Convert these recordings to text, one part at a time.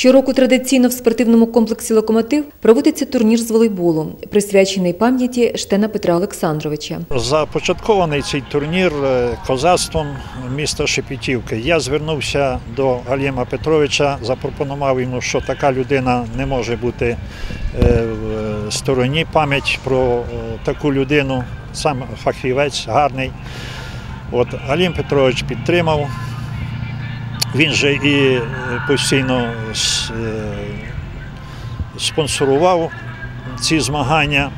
Щороку традиційно в спортивному комплексі Локомотив проводиться турнір з волейболу, присвячений пам'яті Штена Петра Олександровича. Започаткований цей турнір е, козацтвом міста Шепетівки. Я звернувся до Аліма Петровича, запропонував йому, що така людина не може бути е, в стороні. Пам'ять про е, таку людину, сам фахівець гарний. От Алім Петрович підтримав. Він же і е, постійно е, спонсорував ці змагання.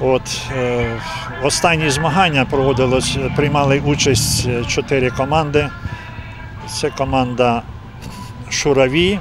От, е, останні змагання проводилось, приймали участь чотири команди. Це команда Шураві,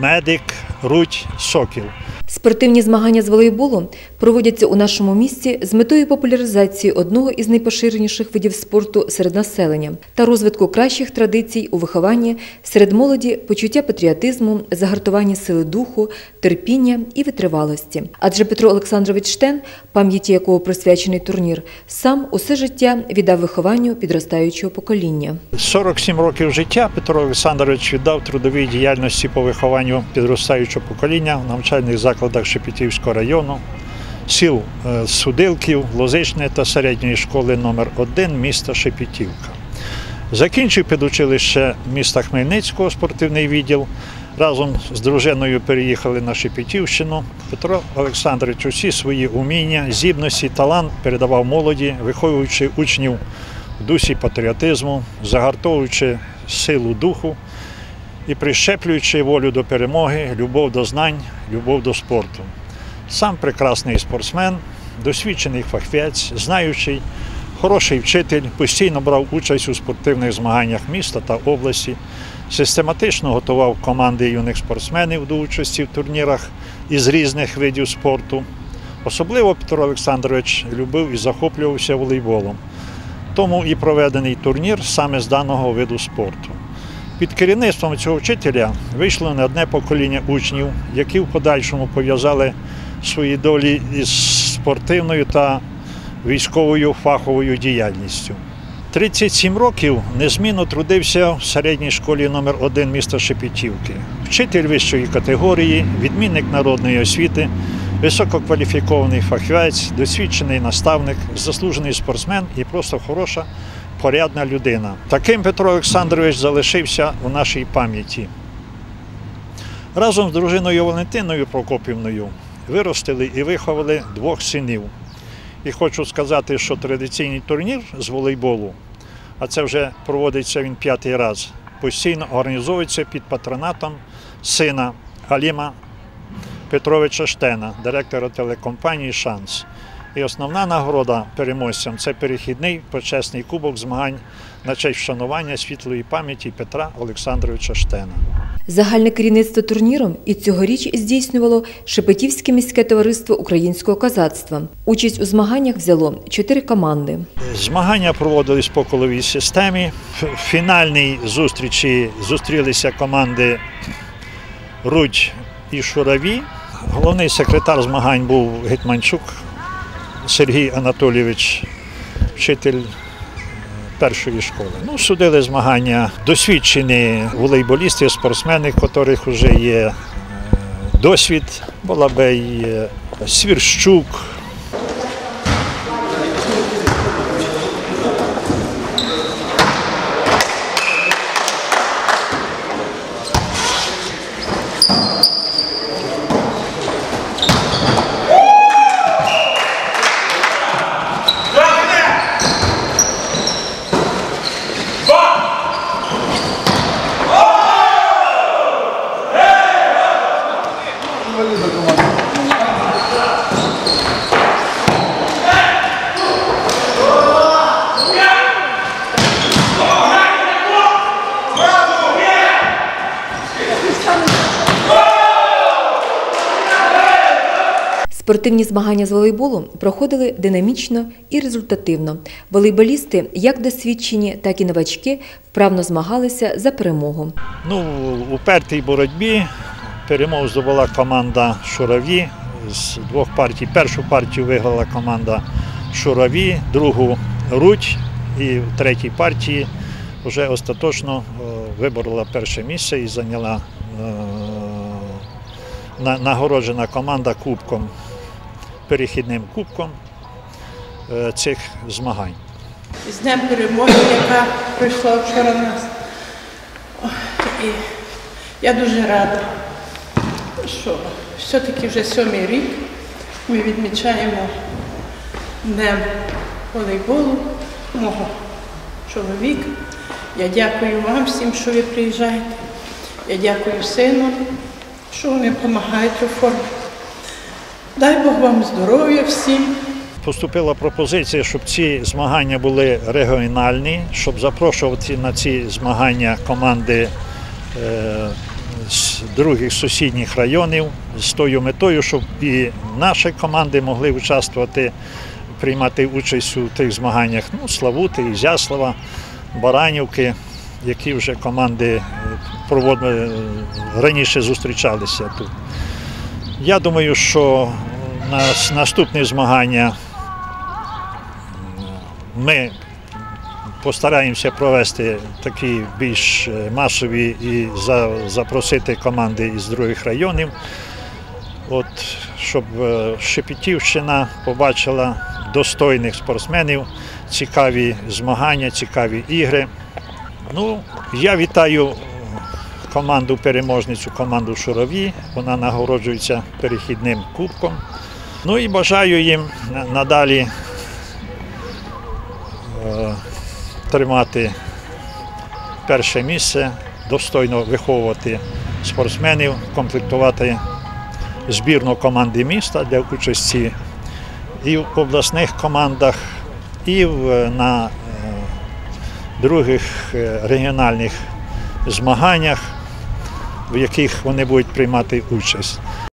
Медик, Рудь, Сокіл. Спортивні змагання з волейболу проводяться у нашому місті з метою популяризації одного із найпоширеніших видів спорту серед населення та розвитку кращих традицій у вихованні серед молоді, почуття патріотизму, загартування сили духу, терпіння і витривалості. Адже Петро Олександрович Штен, пам'яті якого присвячений турнір, сам усе життя віддав вихованню підростаючого покоління. 47 років життя Петро Олександрович віддав трудовій діяльності по вихованню підростаючого покоління в навчальних закладах Шепетівського району, сіл е, Судилків, Лозичне та середньої школи номер 1 міста Шепетівка. Закінчив підучилище міста Хмельницького спортивний відділ. Разом з дружиною переїхали на Шепетівщину. Петро Олександрович усі свої уміння, здібності, талант передавав молоді, виховуючи учнів в дусі патріотизму, загартовуючи силу духу і прищеплюючи волю до перемоги, любов до знань, любов до спорту. Сам прекрасний спортсмен, досвідчений фахівець, знаючий, хороший вчитель, постійно брав участь у спортивних змаганнях міста та області, систематично готував команди юних спортсменів до участі в турнірах із різних видів спорту. Особливо Петро Олександрович любив і захоплювався волейболом. Тому і проведений турнір саме з даного виду спорту. Під керівництвом цього вчителя вийшло не одне покоління учнів, які в подальшому пов'язали свої долі із спортивною та військовою фаховою діяльністю. 37 років незмінно трудився в середній школі номер 1 міста Шепетівки. Вчитель вищої категорії, відмінник народної освіти, висококваліфікований фахівець, досвідчений наставник, заслужений спортсмен і просто хороша, порядна людина. Таким Петро Олександрович залишився у нашій пам'яті. Разом з дружиною Валентиною Прокопівною виростили і виховали двох синів. І хочу сказати, що традиційний турнір з волейболу, а це вже проводиться він п'ятий раз, постійно організовується під патронатом сина Галіма Петровича Штена, директора телекомпанії Шанс. І основна нагорода переможцям це перехідний почесний кубок змагань на честь вшанування світлої пам'яті Петра Олександровича Штена. Загальне керівництво турніром і цьогоріч здійснювало Шепетівське міське товариство українського козацтва. Участь у змаганнях взяло чотири команди. Змагання проводились по коловій системі. В фінальній зустрічі зустрілися команди Рудь і Шураві. Головний секретар змагань був Гетманчук Сергій Анатолійович, вчитель е, першої школи. Ну, судили змагання досвідчені волейболісти, спортсмени, у яких вже є е, досвід. Балабей, Свірщук, Спортивні змагання з волейболу проходили динамічно і результативно. Волейболісти, як досвідчені, так і новачки, вправно змагалися за перемогу. Ну, у пертій боротьбі перемогу здобула команда Шураві з двох партій. Першу партію виграла команда Шураві, другу Рудь і в третій партії вже остаточно е, виборола перше місце і зайняла е, нагороджена команда кубком, перехідним кубком е, цих змагань. з Днем перемоги, яка пройшла вчора нас. І я дуже рада, що все-таки вже сьомий рік ми відмічаємо Днем волейболу мого чоловіка. Я дякую вам всім, що ви приїжджаєте. Я дякую сину, що вони допомагають у формі. Дай Бог вам здоров'я всім. Поступила пропозиція, щоб ці змагання були регіональні, щоб запрошувати на ці змагання команди е, з других сусідніх районів з тою метою, щоб і наші команди могли участвувати, приймати участь у тих змаганнях. Ну, Славути, Ізяслава, Баранівки, які вже команди е, проводили, е, раніше зустрічалися тут. Я думаю, що на наступні змагання ми постараємося провести такі більш е, масові і за- запросити команди із других районів, От, щоб е, Шепетівщина побачила достойних спортсменів, цікаві змагання, цікаві ігри. Ну, я вітаю команду переможницю, команду Шурові. Вона нагороджується перехідним кубком. Ну і бажаю їм надалі е, тримати перше місце, достойно виховувати спортсменів, комплектувати збірну команди міста для участі і в обласних командах, і на е, других е, регіональних змаганнях, в яких вони будуть приймати участь.